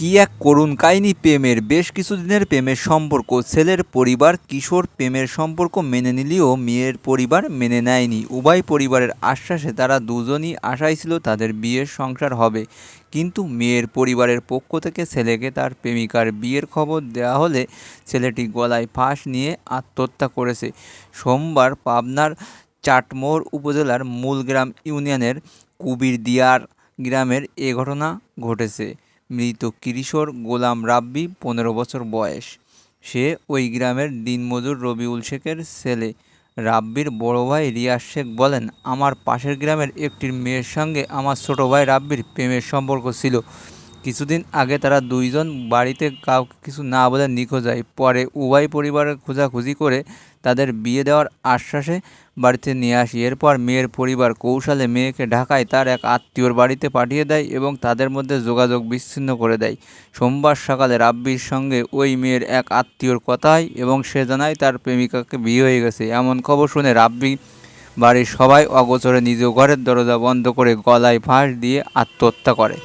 কি এক করুণ কাহিনী প্রেমের, বেশ কিছুদিনের প্রেমের সম্পর্ক। ছেলের পরিবার, কিশোর প্রেমের সম্পর্ক মেনে নিলেও মেয়ের পরিবার মেনে নেয়নি। উভয় পরিবারের আশ্বাসে তারা দুজনই আশায় ছিল তাদের বিয়ের সংসার হবে। কিন্তু মেয়ের পরিবারের পক্ষ থেকে ছেলেকে তার প্রেমিকার বিয়ের খবর দেওয়া হলে ছেলেটি গলায় ফাঁস নিয়ে আত্মহত্যা করেছে। সোমবার পাবনার চাটমোহর উপজেলার মূলগ্রাম ইউনিয়নের কুবিরদিয়ার গ্রামের এ ঘটনা ঘটেছে। মৃত কিরিশোর গোলাম রাব্বি, পনেরো বছর বয়স। সে ওই গ্রামের দিনমজুর রবিউল শেখের ছেলে। রাব্বির বড় ভাই রিয়াজ শেখ বলেন, আমার পাশের গ্রামের একটি মেয়ের সঙ্গে আমার ছোট ভাই রাব্বির প্রেমের সম্পর্ক ছিল। কিছুদিন আগে তারা দুইজন বাড়িতে কাউকে কিছু না বলে নিখোঁজ হয়। পরে উভয় পরিবারের খোঁজাখুঁজি করে তাদের বিয়ে দেওয়ার আশ্বাসে বাড়িতে নিয়ে আসি। এরপর মেয়ের পরিবার কৌশলে মেয়েকে ঢাকায় তার এক আত্মীয়র বাড়িতে পাঠিয়ে দেয় এবং তাদের মধ্যে যোগাযোগ বিচ্ছিন্ন করে দেয়। সোমবার সকালে রাব্বির সঙ্গে ওই মেয়ের এক আত্মীয়র কথা হয় এবং সে জানায় তার প্রেমিকাকে বিয়ে হয়ে গেছে। এমন খবর শুনে রাব্বি বাড়ির সবাই অগোচরে নিজ ঘরের দরজা বন্ধ করে গলায় ফাঁস দিয়ে আত্মহত্যা করে।